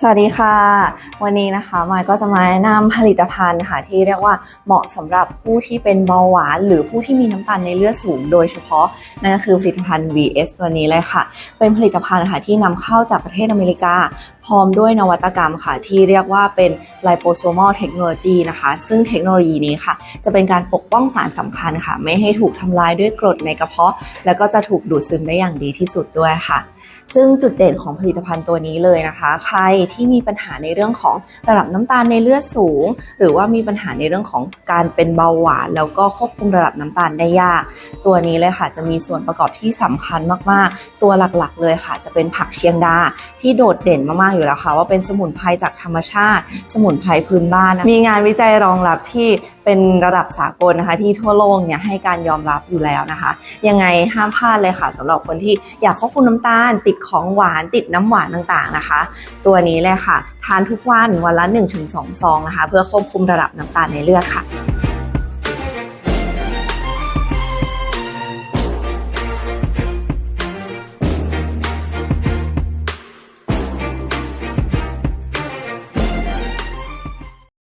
สวัสดีค่ะ วันนี้นะคะมายก็จะมาแนะนำผลิตภัณฑ์ค่ะที่เรียกว่าเหมาะสำหรับผู้ที่เป็นเบาหวาน หรือผู้ที่มีน้ำตาลในเลือดสูง โดยเฉพาะนั่นก็คือผลิตภัณฑ์ VS ตัวนี้เลยค่ะ เป็นผลิตภัณฑ์ค่ะที่นำเข้าจากประเทศอเมริกา พร้อมด้วยนวัตกรรมค่ะ ที่เรียกว่าเป็น liposomal technology นะคะ ซึ่งเทคโนโลยีนี้ค่ะ จะเป็นการปกป้องสารสำคัญค่ะ ไม่ให้ถูกทำลายด้วยกรดในกระเพาะ แล้วก็จะถูกดูดซึมได้อย่างดีที่สุดด้วยค่ะ ซึ่งจุดเด่นของผลิตภัณฑ์ตัวนี้เลยนะคะ ใครที่มีปัญหาในเรื่องของระดับน้ำตาลในเลือดสูง หรือว่ามีปัญหาในเรื่องของการเป็นเบาหวาน แล้วก็ควบคุมระดับน้ำตาลได้ยาก ตัวนี้เลยค่ะจะมีส่วนประกอบที่สำคัญมากๆ ตัวหลักๆ เลยค่ะ จะเป็นผักเชียงดาที่โดดเด่นมากๆอยู่แล้วค่ะ ว่าเป็นสมุนไพรจากธรรมชาติ สมุนไพรพื้นบ้านนะมีงานวิจัยรองรับที่เป็นระดับสากลนะคะ ที่ทั่วโลกเนี่ยให้การยอมรับอยู่แล้วนะคะ ยังไงห้ามพลาดเลยค่ะสำหรับคนที่อยากควบคุมน้ำตาล ติดของหวานติดน้ำหวานต่างๆนะคะ ตัวนี้นี้เลยค่ะ ทานทุกวันวันละ 1-2 ซองนะคะ เพื่อควบคุมระดับน้ำตาลในเลือดค่ะ